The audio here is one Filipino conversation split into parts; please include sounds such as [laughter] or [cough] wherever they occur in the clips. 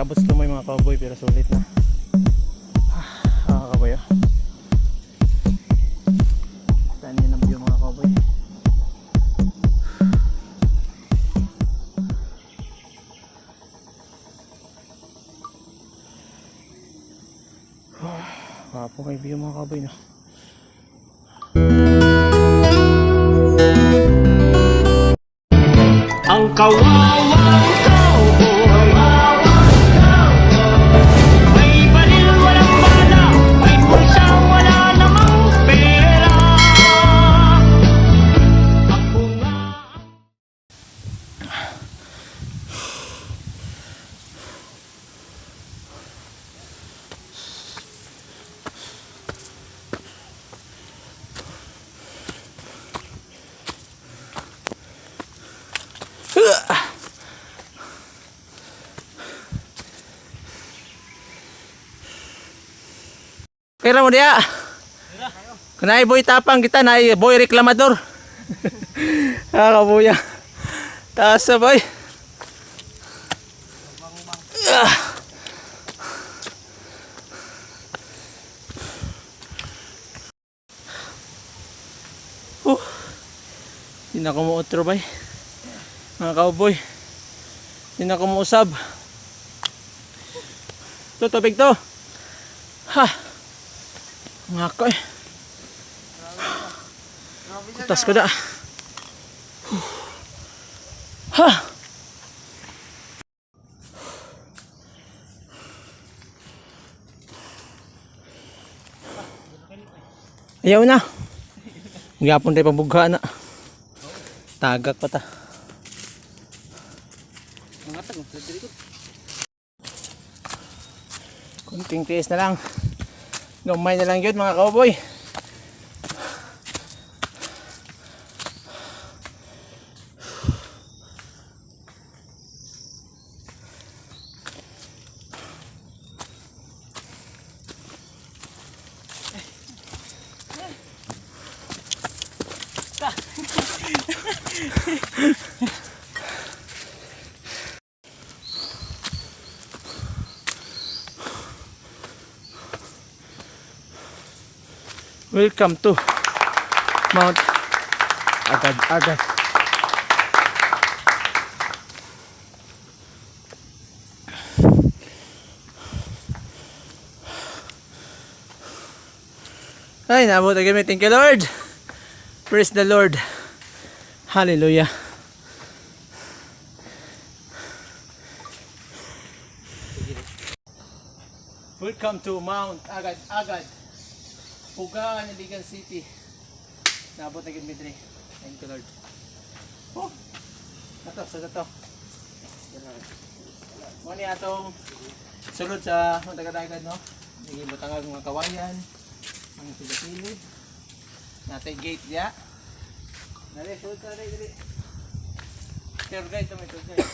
kabot mo yung mga cowboy pero sulit na. Ah, oh. Saan yun ang view mga cowboy? Ah, po kay view mga cowboy no. Ang kawawang Kira mo dia. Kunay boy tapang kita na boy reklamador. [laughs] ah, kabuya. Taas sa boy. Ah. Uh. Hindi na ko mo-outro bay. Mga cowboy. Hindi na ko mo-usab. Ito, tubig to. Ha. Nga ko eh. Kutas ko da. Ha. Ayaw na. Gapon tayo pambugha na. Tagak pa ta. Kunting tiis na lang. Gamay na lang yun mga cowboy. Welcome to Mount Agad Agad. Ay, nabot na kami. Thank you, Lord. Praise the Lord. Hallelujah. Welcome to Mount Agad Agad. Pugaan ng Ligan City. Nabot na kami dre. Thank you, Lord. Oh, ato, sa to. Mo ni atong sulod sa mga taga-dagat, no? Naging butangag mga kawayan. Ang sila-sili. Natay gate diya. Dali, sulod sa dali, dali. Tour guide to may tour guide.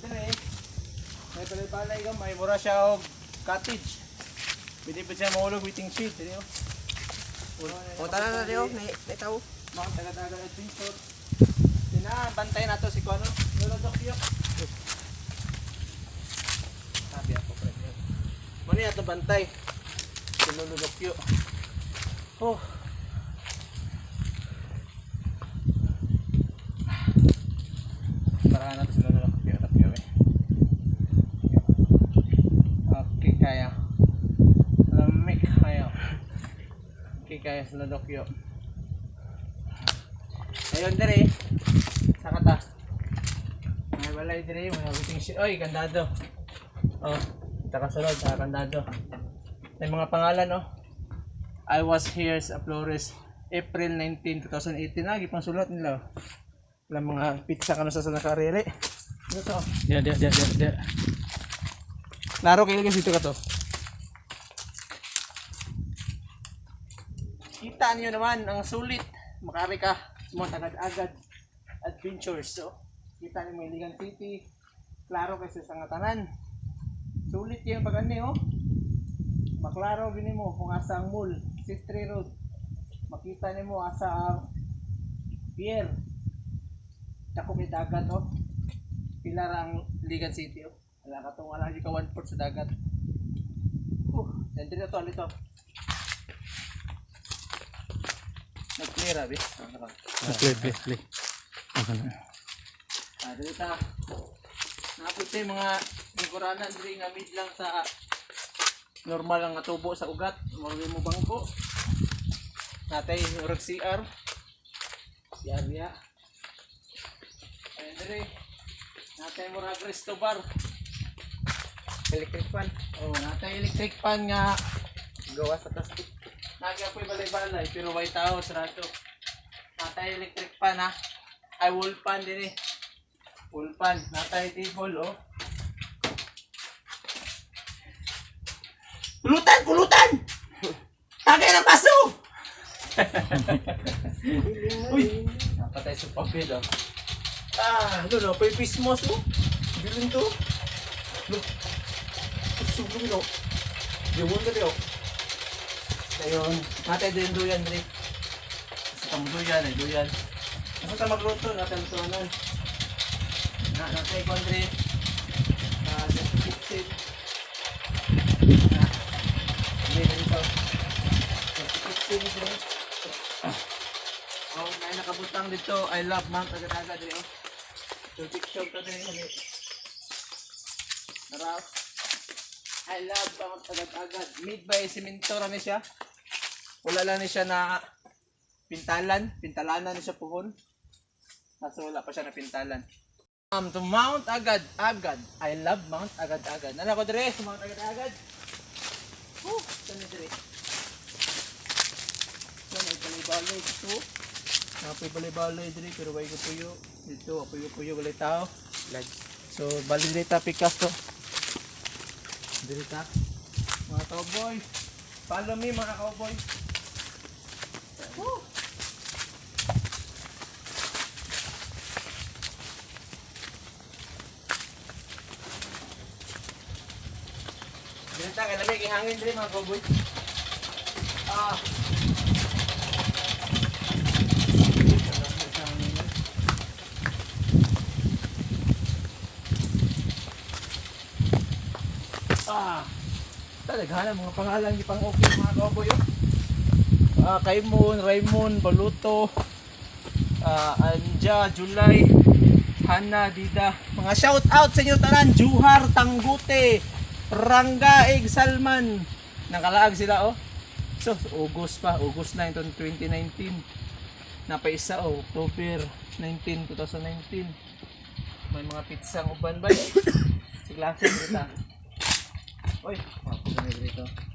Dali. May balay-balay ka, may mura siya og cottage. Pa siya mahulog waiting sheet, dali oh. Punta na na rin, may tao. Mga taga-dagat adventure. Sina, bantay na to si Kuano. Lolo Dokyo. Sabi ako, pre. Mano yan to bantay? Si Lolo Dokyo. Oh. Para na to si Lolo Dokyo. Dokyo eh. Okay, kaya. Lamig kaya. Okay, kaya si Lolo Dokyo. Ayun dire. Sa kata. May balay dire, mga waiting sheet. Oy, kandado. Oh, kita kasunod sa kandado. May mga pangalan, no? I was here sa Flores April 19, 2018. Ah, gipang sulat nila. oh. Wala mga pizza ka na sa nakarere. To? Diya, diya, diya, diya, diya. Laro kayo kasi dito ka to. Kita niyo naman ang sulit. Makari ka sa mga tagad-agad adventures. So, kita niyo may Ligan City. Klaro kasi sa nga tanan. Sulit yung pag ani oh. Maklaro gini mo kung asa ang mall, Citri Road. Makita nimo asa ang pier. Dako may dagat oh. Pila ra ang Ligan City oh. Wala ka tong wala ka one fourth sa dagat. Uh, yan dito to, dito. Nag-clear abi. Play, play, play. Okay na. Ah, dito ta. Naapot tayo mga lingkuranan diri nga mid lang sa normal ang atubo sa ugat. Mawala mo bangko. Natay urag CR. CR niya. Ayun diri. Natay mo rag resto bar. Electric fan. Oh, natay electric fan nga Gawa sa plastic. Nagya po'y balay-balay, pero tao sa rato. Natay electric pan ha. Ay, wool pan din eh. Wool pan. Natay table oh. Pulutan! Pulutan! Tagay ng paso! Uy! Napatay sa papel oh. Ah, ano no? Pa'y pismos oh. Bilin to. Look. Subong no. Gawon ka oh. Ayun, natay din duyan, Dre. Sa tang duyan, ay duyan. Ano ta magluto, natay lutuanan. Na, natay ko, Dre. Ah, sa kitchen. Na, Dre, ganito. Sa kitchen, Dre. Oh, may nakabutang dito. I love Mount Agadaga, Dre. Oh. So, picture to, Dre. Dre. Tara. I love Mount Agad-Agad. Made by Cementora ni siya. Wala lang ni siya na pintalan. Pintalanan ni siya puhon. Kaso wala pa siya na pintalan. Um, to Mount Agad-Agad. I love Mount Agad-Agad. Nala ko dire Mount Agad-Agad. Woo! Saan ni dire? Saan ay balay-balay dito? Napoy balay-balay dire pero way ko puyo. Dito, puyo-puyo balay tao. So, balik dito pikas to. Dito Mga cowboy. Follow me mga cowboy. Dito kay lamig ihangin diri mga cowboy. Ah. Ah. Talaga mga pangalan di pang okay mga cowboy oh. Ah, Kaimon, Raymond, Baluto, ah, Anja, July, Hana, Dida. Mga shout out sa inyo tanan, Juhar, Tanggute, Rangaig, Salman. Nakalaag sila oh. So, August pa, August 9, 2019. Napaisa oh, October 19, 2019. May mga pizzang uban ba? Si klase dito. Oy, ako na dito.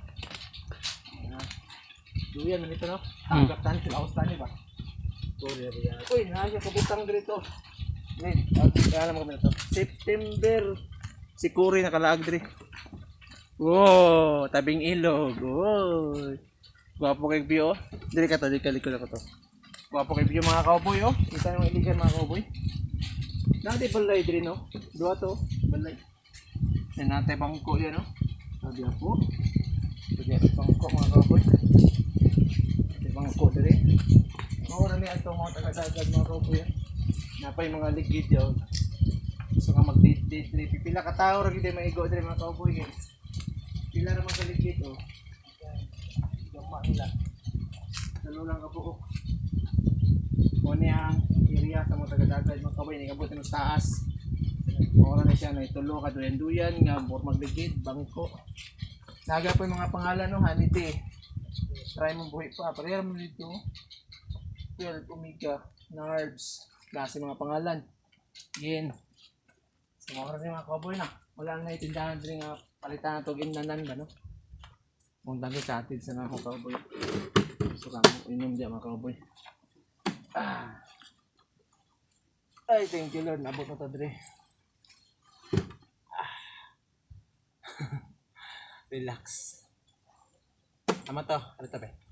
Duyan na nito no. Tanggap tan sila austan ba? Sorry ba yan? Uy, nasa kabutang dito. Kaya alam kami na to. September. Si Kuri nakalaag diri. Wow, tabing ilog. Wow. Gwapo kay view. Diri ka to, diri ka likod ako to. Gwapo kay view mga cowboy oh. Kita yung iligan mga cowboy. Nati balay diri no. Dua to, balay. Yan nate bangko yan no. Sabi ako. Sabi ako bangko mga cowboy. Nate bangko diri. Mawala ni ato mga taga-dagad mga cowboy. ah. Napay mga ligid yun. Gusto ka mag-date-date diri. Pipila ka tao ra gid maigo diri mga cowboy. eh. Pila naman sa ligid. Yan. Gama nila. Dalo lang ka buok. Muna ang area sa mga taga-dagad mga cowboy. Nagabot ng taas. Ora na siya na itulo ka duyan-duyan nga bor magligid bangko. Naga po yung mga pangalan no Holiday. Try mo buhay pa. Parehara mo dito. 12 Omega Narbs. Klase mga pangalan. Yen. Sa mga oras mga cowboy na. Wala na itindahan din nga palitan na to ginanan ba no? Kung dami sa atin sa mga cowboy. So kamo inom diya mga cowboy. Ah. Ay, thank you Lord. Nabot na to dre. [laughs] relax. Tama to, ano to be?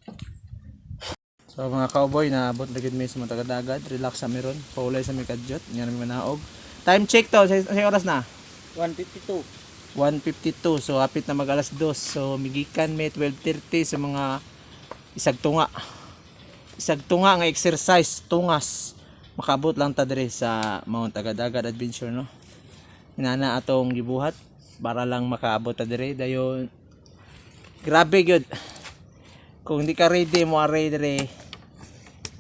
So mga cowboy na abot na gid mi sa mga taga-dagat, relax sa meron, paulay sa mi kadjot, nga mi manaog. Time check to, sa, sa oras na. 152. 1.52, so hapit na mag alas 2. So migikan may 12.30 sa mga isag tunga. Isag tunga nga exercise, tungas. Makabot lang ta dire sa Mount Agadagat Adventure no. Inana atong gibuhat para lang makaabot ta dire dayon grabe gyud kung hindi ka ready mo ready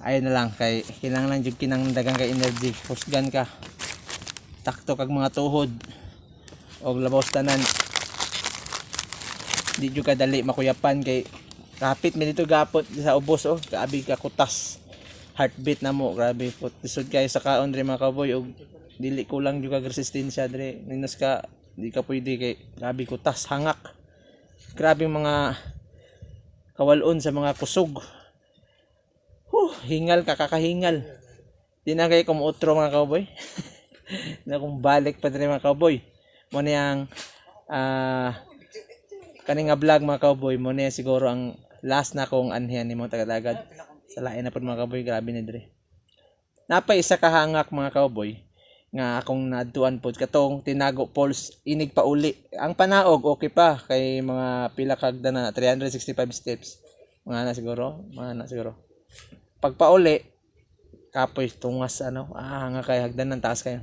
ayun na lang kay kinahanglan jud kinang dagang kay energy. Husgan ka. Takto kag mga tuhod. Og labaw tanan. Di jud kadali makuyapan kay kapit mi dito gapot sa ubos oh. Kaabi ka kutas. Heartbeat na mo grabe. Put isod kay sa kaon dre mga kaboy. Og dili kulang jud kag resistensya dre. Ninos ka di ka pwede kay grabe kutas hangak. Grabe mga kawalon sa mga kusog hingal ka kakahingal. Di na kay kumutro mga cowboy. [laughs] Na kung balik pa dre mga cowboy. Mo niyang ah kaning nga vlog mga cowboy mo niya siguro ang last na kong anhian ni mo tagadagad sa lain na po mga cowboy. Grabe ni dre. Napay isa ka hangak mga cowboy nga akong naduan pod katong tinago pulse inig pa uli. Ang panaog okay pa. Kay mga pila kagda na 365 steps. Mga na siguro mga na siguro pag pauli kapoy tungas ano ah hanga kay hagdan ng taas kayo.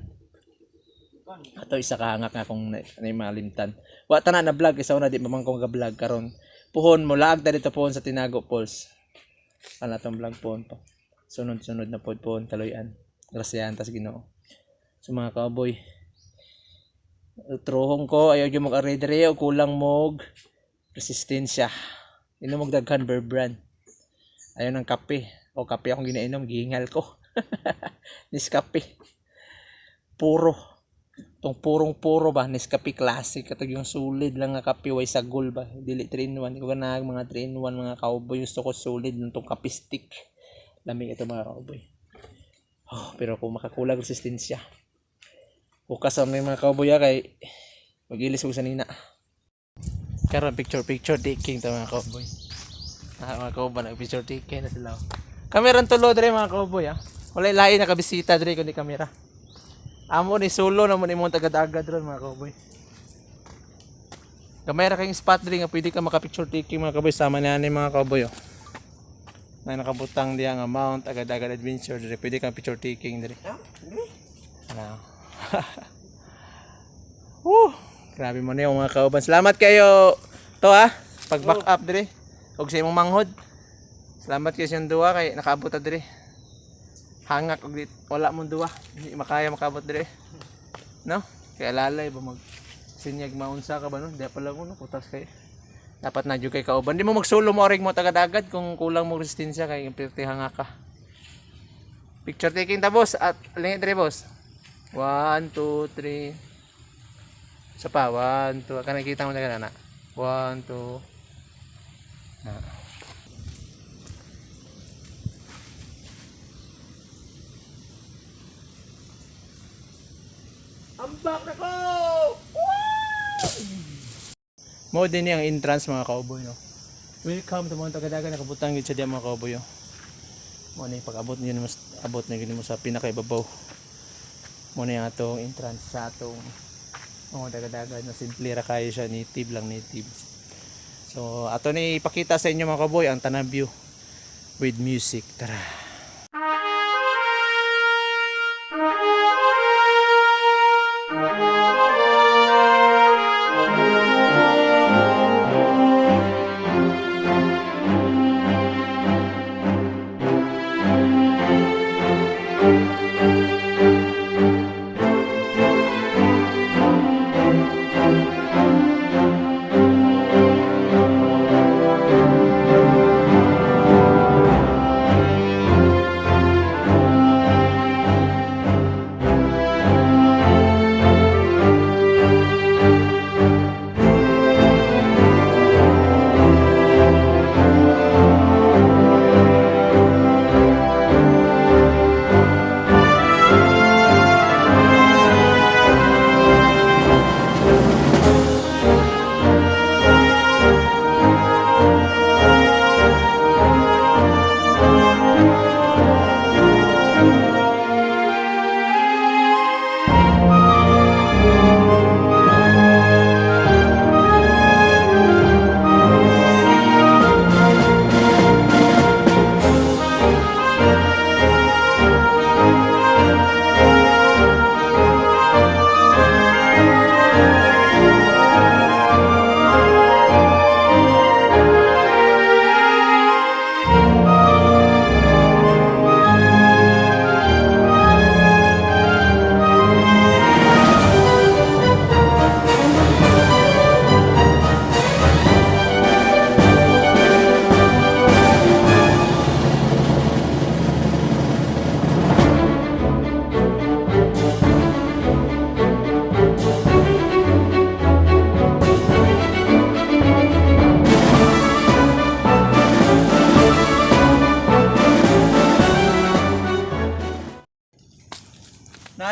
Ato isa ka hangak nga kung na, na malimtan wa tanan na vlog isa na di mamang kong ga-vlog karon. Puhon mo laag dito puhon sa tinago pulse ana tong vlog puhon to sunod-sunod na pod puhon kaloyan grasyahan tas Ginoo. Sa mga cowboy truhong ko ayaw yung mag aredre o kulang mog resistensya. Inom mog daghan bear brand ayaw ng kape o kape akong ginainom gihingal ko. [laughs] Nescafe. Puro. Tong purong puro ba? Nescafe classic. Katog yung solid lang nga kape way sagol ba? Dili 3 in 1 ko ganag mga 3 in 1 mga cowboy. Gusto ko solid lang tong kape stick. Lamig ito mga cowboy. Oh, pero kung makakulang resistensya. Bukas ang mga cowboy ah, kay magilis ko sa nina. Karon picture picture taking ta mga cowboy. Ah, mga cowboy nag picture taking na sila oh. kameran tulo dre mga cowboy ah wala lain nakabisita dre kundi kamera amo ni solo na mo ni mong tagad-agad ron mga cowboy kamera kayong spot dre nga pwede ka maka-picture taking mga cowboy sama na ni mga cowboy oh na nakabutang diya nga mount agad-agad adventure dre pwede kang picture taking dre ano [laughs] Woo! Grabe mo na yung mga kauban. Salamat kayo to ha. Pag back up dire. Huwag sa imong manghod. Salamat kayo siyang duwa kay nakaabot ta dire. Hangak og dit wala mong duwa. Hindi makaya makabot dire. No? Kaya lalay ba mag sinyag maunsa ka ba no? Di pala mo no kutas kay. Dapat na jud kay kauban. Di mo magsulo mo orig mo tagad-agad kung kulang mo resistensya kay impirti hangak ka. Picture taking ta boss at lingit dire boss. One, two, three. Isa pa. One, two. Ka nakikita mo na ganana. One, two. Na. Ambak na ko! Mo din yung entrance mga cowboy no. Welcome to mga tagadagan nakabutang gid sa diya mga cowboy. oh. Mo ni pag-abot niyo mas abot na gini mo sa pinakaibabaw mo yung atong entrance sa atong mga daga-daga na simple ra kayo siya native lang native so ato ni ipakita sa inyo mga kaboy ang tanang view with music tara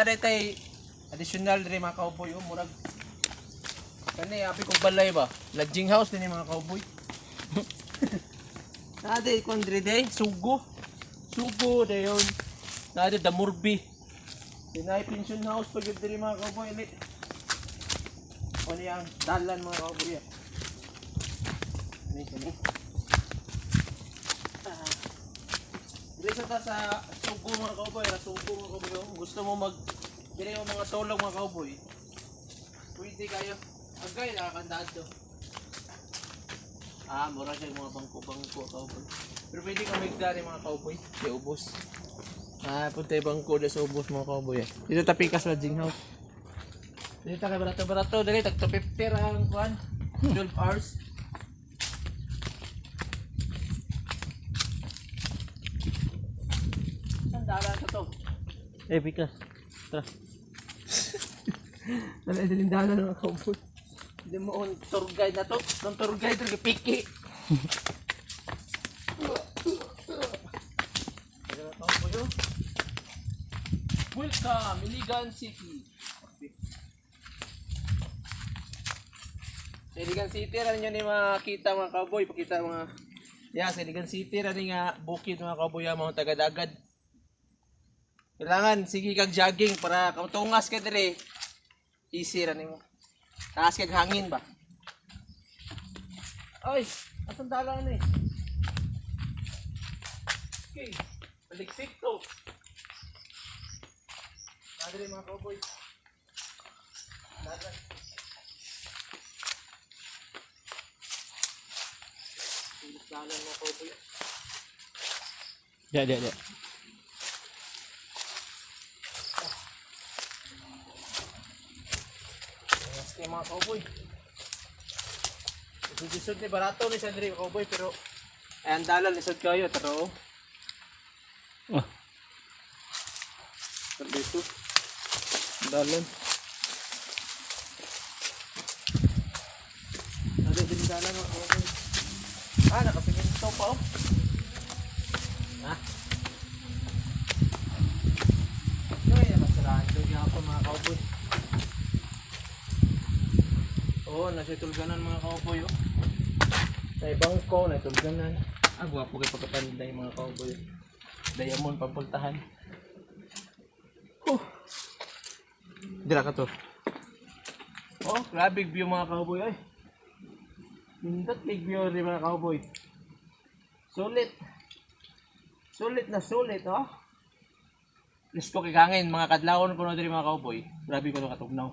Naaday tay additional diri mga cowboy oh, murag. Kani abi kong balay ba? Lodging house din yung mga cowboy. [laughs] Naaday kon diri day sugo. Sugo dayon. Naaday damurbi. Dinay pension house pag diri mga cowboy ni. O niyang dalan mga cowboy. ah. Kani kani. Ah. Dili sa ta sa sugo mga cowboy, ra sugo mga cowboy. Kung gusto mo mag dili mo mga tulog mga cowboy. Pwede kayo. Agay nakakandado. Ah, mura siya yung mga bangko-bangko cowboy. Pero pwede ka magdari mga cowboy. Di ubos. Ah, punta yung bangko di sa ubos mga cowboy. eh. Dito tapikas sa Jing House. Dito tayo barato-barato. Dali, tag 250 ang kuhan. 12 hours. Ang dalan ko to. Eh, Pikas. Tara. [laughs] Dali, dalindanan ng mga cowboy. Hindi mo on tour guide na to. Ang tour guide rin, piki. Na. Welcome, Iligan City. Iligan City, rin nyo ni makita mga cowboy. Pakita mga... Yeah, sa Iligan City, rin nga bukid mga cowboy, ang mga tagadagad. Kailangan, sige kag jogging para kautungas ka dire. Easy ra nimo. Taas kag hangin ba? Ay, asan dalang ni? Okay, baliksik to. Nadiri mga cowboy. Dagan. Dalan mga cowboy. Ya, ya, ya. Kay mga cowboy. Isod ni barato ni Sandri cowboy pero ay ang dalan isod kayo pero Oh, pero dito dalan. Ano din dalan mga cowboy? Ah, nakapiminto pa oh. Ha? Ay, nakasiraan doon ako mga cowboy. Oo, nasa tulganan mga cowboy oh. Sa ibang ko, nasa tulganan. Ah, gwapo kayo pagkapanday mga cowboy. Diamond pampultahan. Huh. Dira ka to. Oh, grabe view mga cowboy ay. Pindot big view rin mga cowboy. Sulit. Sulit na sulit, oh. Let's ko kikangin, mga kadlawon ko na diri mga cowboy. Grabe ko to katugnaw.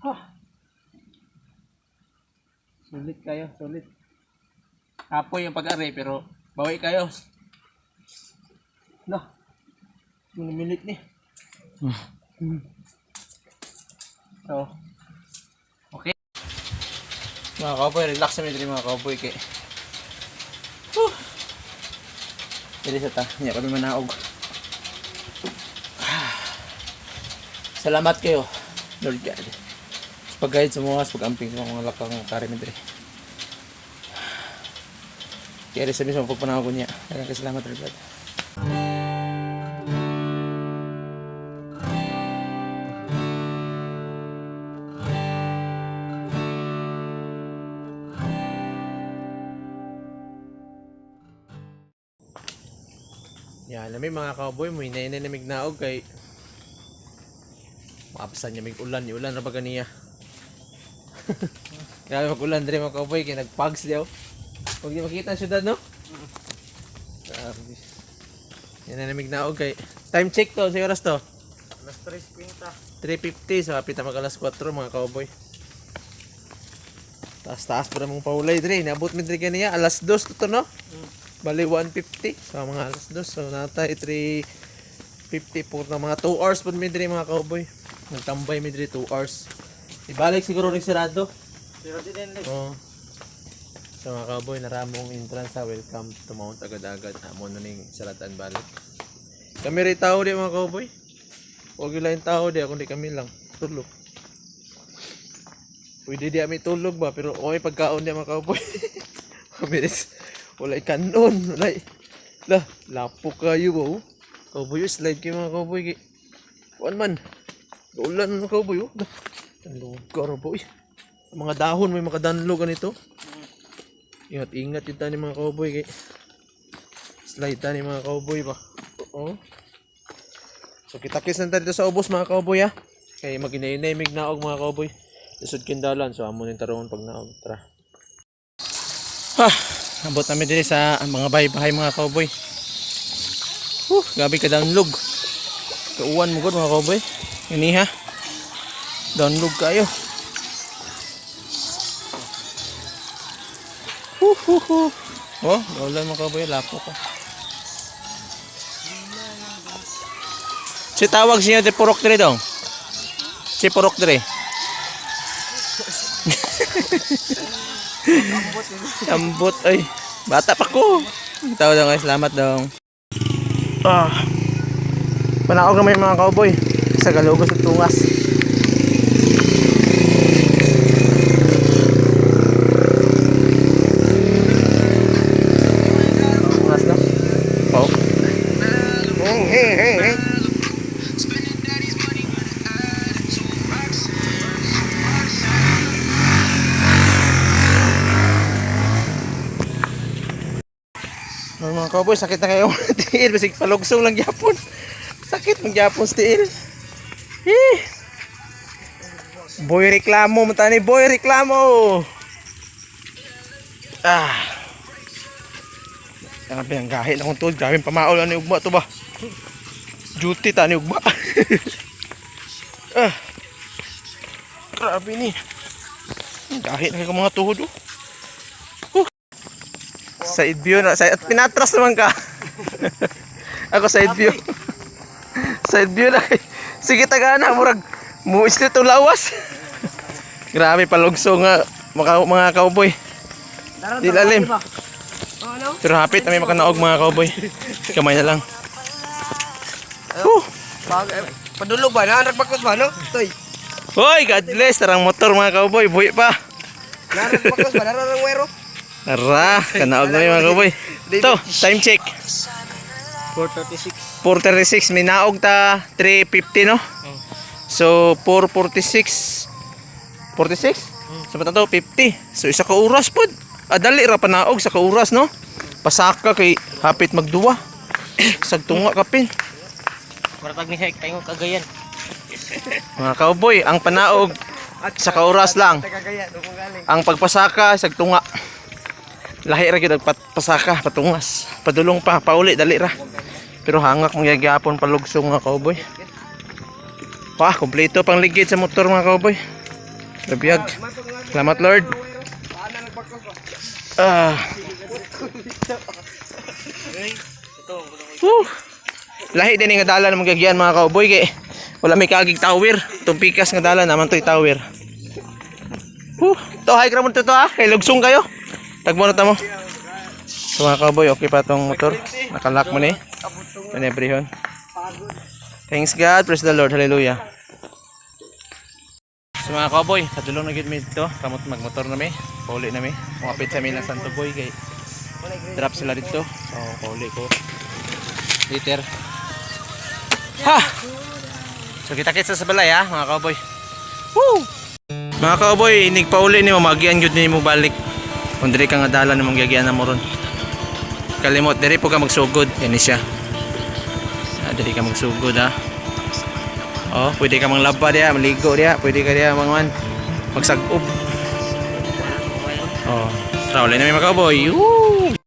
Huh. Sulit kayo, sulit. Apoy yung pag-ari pero bawi kayo. No. Minimilit ni. Hmm. So. Okay. Mga cowboy, relax kami dito mga cowboy kay. Whew. Dili sa ta, niya kami manaog. [sighs] Salamat kayo, Lord God. Pag-guide sa mga, pag-amping sa mga lakang karimi dito. Kaya rin sa pagpanaw ko niya. Kaya kasalamat Lord God. Yan, may mga cowboy mo, hinay na namig kay Mapsan niya may ulan, yung ulan na ba ganiya? Grabe mag ulan din mga cowboy, kaya nagpags daw. Huwag niyo makita ang syudad, no? Grabe. Yan na namig naog kay Time check to, sa oras to? Alas 3.50. 3.50, so hapit mag alas 4 mga cowboy. Taas taas pa namang paulay dre, nabot mi dre kaniya, alas 2 to, to no? Bali 150, so mga alas 2, so natay 3.50 po na mga 2 hours po mi dre mga cowboy. Nagtambay mi dre 2 hours. Ibalik siguro rin sirado. Pero di din like. Oo. So mga cowboy, naramong entrance sa welcome to Mount Agad-Agad. Amo na ning saratan balik. Kami rin tao di mga cowboy. Huwag yung lain tao di, kundi kami lang. Tulog. Pwede di kami tulog ba, pero okay pagkaon di mga cowboy. [laughs] kami rin, wala kanon, wala. Lah, lapo kayo ba? oh. Cowboy, slide kayo mga cowboy. Kuan man. Ulan mga cowboy. Oh. Ang lugar boy. Ang Mga dahon may makadanlo ganito. Ingat ingat yung tani mga cowboy kay slide tani mga cowboy ba. Oo. So kita kis na dito sa ubos mga cowboy ha. Kay maginay-namig na og mga cowboy. Lisod kindalan so amo ning tarungon pag naog tra. Ha, abot namin din sa mga bahay-bahay mga cowboy. Huh, gabi ka downlog. Kauwan mo gud mga cowboy. Ini ha. Downlog kayo. Huh, huh, huh. Oh, wala mga cowboy, lapo ko. Si tawag siya de purok dire dong. Si purok dire. [laughs] Ambot ay. Bata pa ko. Tawag daw guys, salamat dong. Ah. Naman yung mga cowboy sa galugos at. Tungas na. Oh. Hey, hey, hey. Mga mga cowboy, sakit na kayo [laughs] ng tiil. Basig palugsong lang yapon. Sakit ng yapon sa tiil. Eh. Boy reklamo, matani boy reklamo. Ah. Grabe ang gahit akong tol. Grabe pamaol ni ugma to ba. Duty ta ni ugma. [laughs] ah. Grabe ni. Gahit na mga tuhod oh. Side view na. Side, at pinatras naman ka. [laughs] Ako side view. side view na. Sige tagana. Murag. Muis nito lawas. [laughs] Grabe palugso nga. Mga, mga cowboy. Di lalim. Pero hapit na may makanaog mga cowboy. Kamay na lang. Whew. Padulog ba? Naanrak bakos ba, no? Toy. Hoy, God bless. Tarang motor mga cowboy. Buhi pa. Naanrak bakos ba? Nararang wero? Tara, kanaog na yung mga cowboy. Ito, time check. 436. 436 may naog ta 350 no so 446 46 so ba't to 50 so isa ka oras pod adali ra panaog sa ka oras no pasaka kay hapit magduwa [coughs] sagtunga kapin Maratag ni Hek, tayo kagayan. [laughs] mga cowboy ang panaog sa ka oras lang ang pagpasaka sagtunga lahi ra gyud pasaka patungas padulong pa pauli dali ra pero hangak mong yagyapon palugsong mga cowboy pa kompleto pang ligid sa motor mga cowboy Rabiyag. Salamat Lord. Ah. Woo. Lahi din nga dala ng magagyan mga cowboy kay wala may kagig tower. Itong pikas nga dala naman to'y tower. Woo. To high ground to to ha. Kay lugsong kayo. Tagmo na tamo. So mga cowboy, okay pa tong motor. Nakalock mo ni. And everyone. Thanks God. Praise the Lord. Hallelujah. So mga cowboy, kadulong na gid mi dito. Kamot magmotor na mi. Pauli na mi. Kumapit sa mi ng Santo Boy kay drop sila dito. So pauli ko. Later. Ha! So kita-kits sa balay ha, mga cowboy. Woo! Mga cowboy, inig pauli ni mo magian gyud ni mo balik. Kung diri ka nga dala namang gyagyan na mo ron. Kalimot diri po ka magsugod, yan ni siya. Ah, diri ka magsugod ha. Oh, pwede ka mang laba diya, maligo diya, pwede ka diya manguan magsag-up. Oh, trawlay na may mga cowboy. Woo!